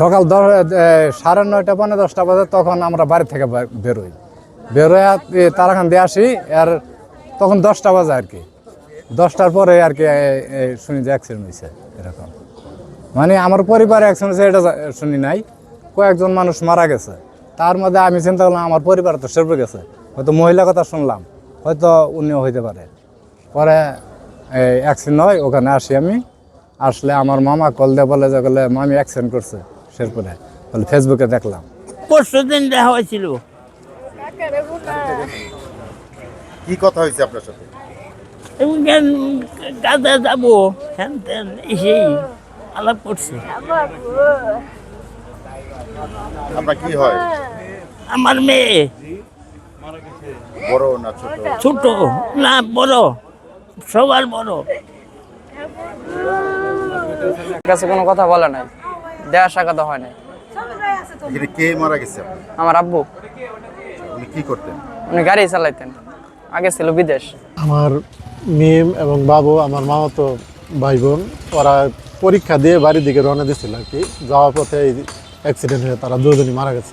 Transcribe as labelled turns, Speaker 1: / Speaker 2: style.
Speaker 1: সকাল দশ সাড়ে নয়টা পনেরো দশটা বাজে তখন আমরা বাড়ি থেকে বেরোই। বেরোয় তারাখান দিয়ে আসি, আর তখন দশটা বাজে আর কি। দশটার পরে আর কি শুনি যে অ্যাক্সিডেন্ট হয়েছে এরকম। মানে আমার পরিবারে অ্যাক্সিডেন্ট হয়েছে এটা শুনি নাই, কয়েকজন মানুষ মারা গেছে। তার মধ্যে আমি চিন্তা করলাম, আমার পরিবার তো সেরপে গেছে। হয়তো মহিলা কথা শুনলাম, হয়তো উনিও হইতে পারে। পরে অ্যাক্সিডেন্ট হয়, ওখানে আসি আমি। আসলে আমার মামা কল দিয়ে বলে যে, বলে, মামি অ্যাক্সিডেন্ট করছে। শেরপুরে। বলে ফেসবুকে দেখলাম।
Speaker 2: পরশু দিন দেখা হয়েছিল।
Speaker 3: কি কথা হয়েছে আপনার সাথে?
Speaker 2: কাজে যাব হ্যান ত্যান এসেই আলাপ করছে।
Speaker 3: আপনার কি হয়?
Speaker 2: আমার মেয়ে।
Speaker 3: বড় না ছোট?
Speaker 2: ছোট। না বড়। সবার বড়।
Speaker 4: আমার কাছে কোনো কথা বলে নাই। দেওয়া সাক্ষাৎ হয় নাই।
Speaker 3: এখানে কে মারা গেছে
Speaker 4: আমার আব্বু।
Speaker 3: উনি কি করতেন?
Speaker 4: উনি গাড়ি চালাইতেন। আগে ছিল বিদেশ।
Speaker 5: আমার মিম এবং বাবু আমার মামাতো ভাই বোন ওরা পরীক্ষা দিয়ে বাড়ির দিকে রওনা দিয়েছিল আর কি। যাওয়ার পথে এই অ্যাক্সিডেন্ট হয়ে তারা দুজনই মারা গেছে।